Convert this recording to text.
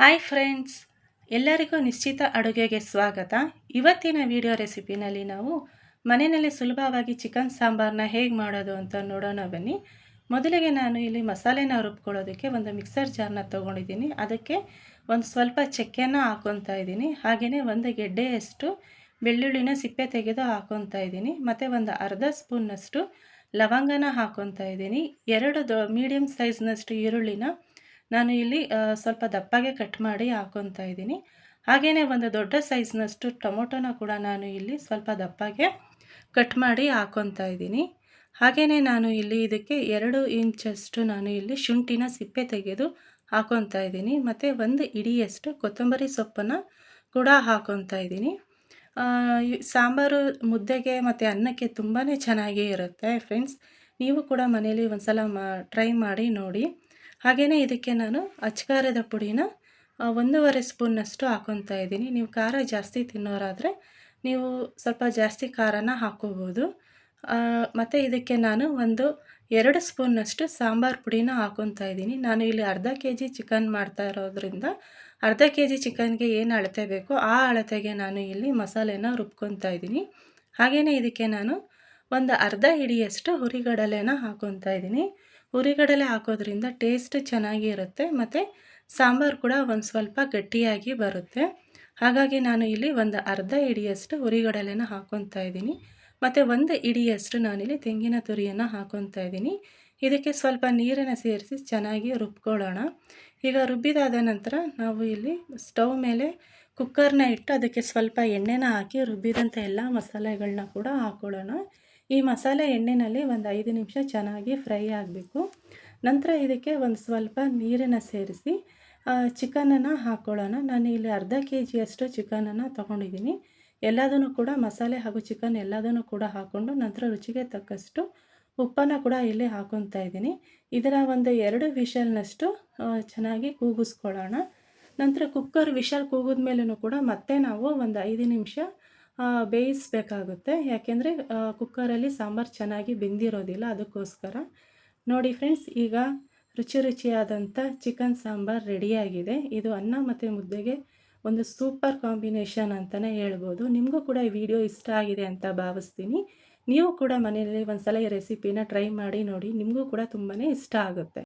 Hi friends, ಎಲ್ಲರಿಗೂ ನಿಶ್ಚಿತ ಅಡುಗೆಗೆ ಸ್ವಾಗತ. ಇವತ್ತಿನ ವಿಡಿಯೋ ರೆಸಿಪಿನಲ್ಲಿ ನಾವು ಮನೆಯಲ್ಲಿ ಸುಲಭವಾಗಿ ಚಿಕನ್ ಸಾಂಬಾರನ್ನ ಹೇಗೆ ಮಾಡೋದು ಅಂತ ನೋಡೋಣ ಬನ್ನಿ. ಮೊದಲಿಗೆ ನಾನು ಇಲ್ಲಿ ಮಸಾಲೆನ ರುಬ್ಕೊಳ್ಳೋದಕ್ಕೆ ಒಂದು ಮಿಕ್ಸರ್ ಜಾರ್ನ ತೊಗೊಂಡಿದ್ದೀನಿ. ಅದಕ್ಕೆ ಒಂದು ಸ್ವಲ್ಪ ಚಕ್ಕೆನ ಹಾಕ್ಕೊತಾ ಇದ್ದೀನಿ. ಹಾಗೆಯೇ ಒಂದು ಗೆಡ್ಡೆಯಷ್ಟು ಬೆಳ್ಳುಳ್ಳಿನ ಸಿಪ್ಪೆ ತೆಗೆದು ಹಾಕೊತಾ ಇದ್ದೀನಿ. ಮತ್ತು ಒಂದು ಅರ್ಧ ಸ್ಪೂನ್ನಷ್ಟು ಲವಂಗನ ಹಾಕೊತಾ ಇದ್ದೀನಿ. ಎರಡು ದೊ ಮೀಡಿಯಮ್ ಸೈಜ್ನಷ್ಟು ಈರುಳ್ಳಿನ ನಾನು ಇಲ್ಲಿ ಸ್ವಲ್ಪ ದಪ್ಪಗೆ ಕಟ್ ಮಾಡಿ ಹಾಕೊತಾ ಇದ್ದೀನಿ. ಹಾಗೆಯೇ ಒಂದು ದೊಡ್ಡ ಸೈಜ್ನಷ್ಟು ಟೊಮೊಟೊನ ಕೂಡ ನಾನು ಇಲ್ಲಿ ಸ್ವಲ್ಪ ದಪ್ಪಗೆ ಕಟ್ ಮಾಡಿ ಹಾಕ್ಕೊತಾ ಇದ್ದೀನಿ. ಹಾಗೆಯೇ ನಾನು ಇಲ್ಲಿ ಇದಕ್ಕೆ ಎರಡು ಇಂಚಷ್ಟು ನಾನು ಇಲ್ಲಿ ಶುಂಠಿನ ಸಿಪ್ಪೆ ತೆಗೆದು ಹಾಕೊತಾ ಇದ್ದೀನಿ. ಮತ್ತು ಒಂದು ಇಡಿಯಷ್ಟು ಕೊತ್ತಂಬರಿ ಸೊಪ್ಪನ್ನು ಕೂಡ ಹಾಕೊತಾ ಇದ್ದೀನಿ. ಸಾಂಬಾರು ಮುದ್ದೆಗೆ ಮತ್ತು ಅನ್ನಕ್ಕೆ ತುಂಬಾ ಚೆನ್ನಾಗಿ ಇರುತ್ತೆ ಫ್ರೆಂಡ್ಸ್. ನೀವು ಕೂಡ ಮನೇಲಿ ಒಂದು ಸಲ ಮಾ, ಟ್ರೈ ಮಾಡಿ ನೋಡಿ. ಹಾಗೆಯೇ ಇದಕ್ಕೆ ನಾನು ಅಚ್ಕಾರದ ಪುಡಿನ ಒಂದೂವರೆ ಸ್ಪೂನ್ನಷ್ಟು ಹಾಕೊತಾ ಇದ್ದೀನಿ. ನೀವು ಖಾರ ಜಾಸ್ತಿ ತಿನ್ನೋರಾದರೆ ನೀವು ಸ್ವಲ್ಪ ಜಾಸ್ತಿ ಖಾರನ ಹಾಕೋಬೋದು. ಮತ್ತು ಇದಕ್ಕೆ ನಾನು ಒಂದು ಎರಡು ಸ್ಪೂನ್ನಷ್ಟು ಸಾಂಬಾರು ಪುಡಿನ ಹಾಕೊತಾ ಇದ್ದೀನಿ. ನಾನು ಇಲ್ಲಿ ಅರ್ಧ ಕೆ ಜಿ ಚಿಕನ್ ಮಾಡ್ತಾ ಇರೋದ್ರಿಂದ ಅರ್ಧ ಕೆ ಜಿ ಚಿಕನ್ಗೆ ಏನು ಅಳತೆ ಬೇಕೋ ಆ ಅಳತೆಗೆ ನಾನು ಇಲ್ಲಿ ಮಸಾಲೆನ ರುಬ್ಕೊತಾ ಇದ್ದೀನಿ. ಹಾಗೆಯೇ ಇದಕ್ಕೆ ನಾನು ಒಂದು ಅರ್ಧ ಹಿಡಿಯಷ್ಟು ಹುರಿಗಡಲೆನ ಹಾಕೊತಾ ಇದ್ದೀನಿ. ಹುರಿಗಡಲೆ ಹಾಕೋದ್ರಿಂದ ಟೇಸ್ಟ್ ಚೆನ್ನಾಗಿ ಇರುತ್ತೆ ಮತ್ತು ಸಾಂಬಾರು ಕೂಡ ಒಂದು ಸ್ವಲ್ಪ ಗಟ್ಟಿಯಾಗಿ ಬರುತ್ತೆ. ಹಾಗಾಗಿ ನಾನು ಇಲ್ಲಿ ಒಂದು ಅರ್ಧ ಇಡಿಯಷ್ಟು ಹುರಿಗಡಲೆನ ಹಾಕೊತಾ ಇದ್ದೀನಿ. ಮತ್ತು ಒಂದು ಇಡಿಯಷ್ಟು ನಾನಿಲ್ಲಿ ತೆಂಗಿನ ತುರಿಯನ್ನು ಹಾಕ್ಕೊತಾ ಇದ್ದೀನಿ. ಇದಕ್ಕೆ ಸ್ವಲ್ಪ ನೀರನ್ನು ಸೇರಿಸಿ ಚೆನ್ನಾಗಿ ರುಬ್ಕೊಳ್ಳೋಣ. ಈಗ ರುಬ್ಬಿದಾದ ನಂತರ ನಾವು ಇಲ್ಲಿ ಸ್ಟವ್ ಮೇಲೆ ಕುಕ್ಕರ್ನ ಇಟ್ಟು ಅದಕ್ಕೆ ಸ್ವಲ್ಪ ಎಣ್ಣೆನ ಹಾಕಿ ರುಬ್ಬಿದಂಥ ಎಲ್ಲ ಮಸಾಲೆಗಳನ್ನ ಕೂಡ ಹಾಕ್ಕೊಳ್ಳೋಣ ಈ ಮಸಾಲೆ ಎಣ್ಣೆಯಲ್ಲಿ ಒಂದು ಐದು ನಿಮಿಷ ಚೆನ್ನಾಗಿ ಫ್ರೈ ಆಗಬೇಕು. ನಂತರ ಇದಕ್ಕೆ ಒಂದು ಸ್ವಲ್ಪ ನೀರನ್ನು ಸೇರಿಸಿ ಚಿಕನನ್ನು ಹಾಕ್ಕೊಳ್ಳೋಣ ನಾನು ಇಲ್ಲಿ ಅರ್ಧ ಕೆ ಜಿಯಷ್ಟು ಚಿಕನನ್ನು ತೊಗೊಂಡಿದ್ದೀನಿ. ಎಲ್ಲದನ್ನು ಕೂಡ ಮಸಾಲೆ ಹಾಗೂ ಚಿಕನ್ ಎಲ್ಲದನ್ನು ಕೂಡ ಹಾಕ್ಕೊಂಡು ನಂತರ ರುಚಿಗೆ ತಕ್ಕಷ್ಟು ಉಪ್ಪನ್ನು ಕೂಡ ಇಲ್ಲಿ ಹಾಕೊತಾ ಇದ್ದೀನಿ. ಇದರ ಒಂದು ಎರಡು ವಿಷಲ್ನಷ್ಟು ಚೆನ್ನಾಗಿ ಕೂಗಿಸ್ಕೊಳ್ಳೋಣ. ನಂತರ ಕುಕ್ಕರ್ ವಿಷಲ್ ಕೂಗಿದ ಮೇಲೂ ಕೂಡ ಮತ್ತೆ ನಾವು ಒಂದು ಐದು ನಿಮಿಷ ಬೇಯಿಸಬೇಕಾಗುತ್ತೆ. ಯಾಕೆಂದರೆ ಕುಕ್ಕರಲ್ಲಿ ಸಾಂಬಾರು ಚೆನ್ನಾಗಿ ಬೆಂದಿರೋದಿಲ್ಲ ಅದಕ್ಕೋಸ್ಕರ. ನೋಡಿ ಫ್ರೆಂಡ್ಸ್, ಈಗ ರುಚಿ ರುಚಿಯಾದಂಥ ಚಿಕನ್ ಸಾಂಬಾರು ರೆಡಿಯಾಗಿದೆ. ಇದು ಅನ್ನ ಮತ್ತು ಮುದ್ದೆಗೆ ಒಂದು ಸೂಪರ್ ಕಾಂಬಿನೇಷನ್ ಅಂತಲೇ ಹೇಳ್ಬೋದು. ನಿಮಗೂ ಕೂಡ ಈ ವಿಡಿಯೋ ಇಷ್ಟ ಆಗಿದೆ ಅಂತ ಭಾವಿಸ್ತೀನಿ. ನೀವು ಕೂಡ ಮನೆಯಲ್ಲಿ ಒಂದು ಸಲ ಈ ರೆಸಿಪಿನ ಟ್ರೈ ಮಾಡಿ ನೋಡಿ, ನಿಮಗೂ ಕೂಡ ತುಂಬಾ ಇಷ್ಟ ಆಗುತ್ತೆ.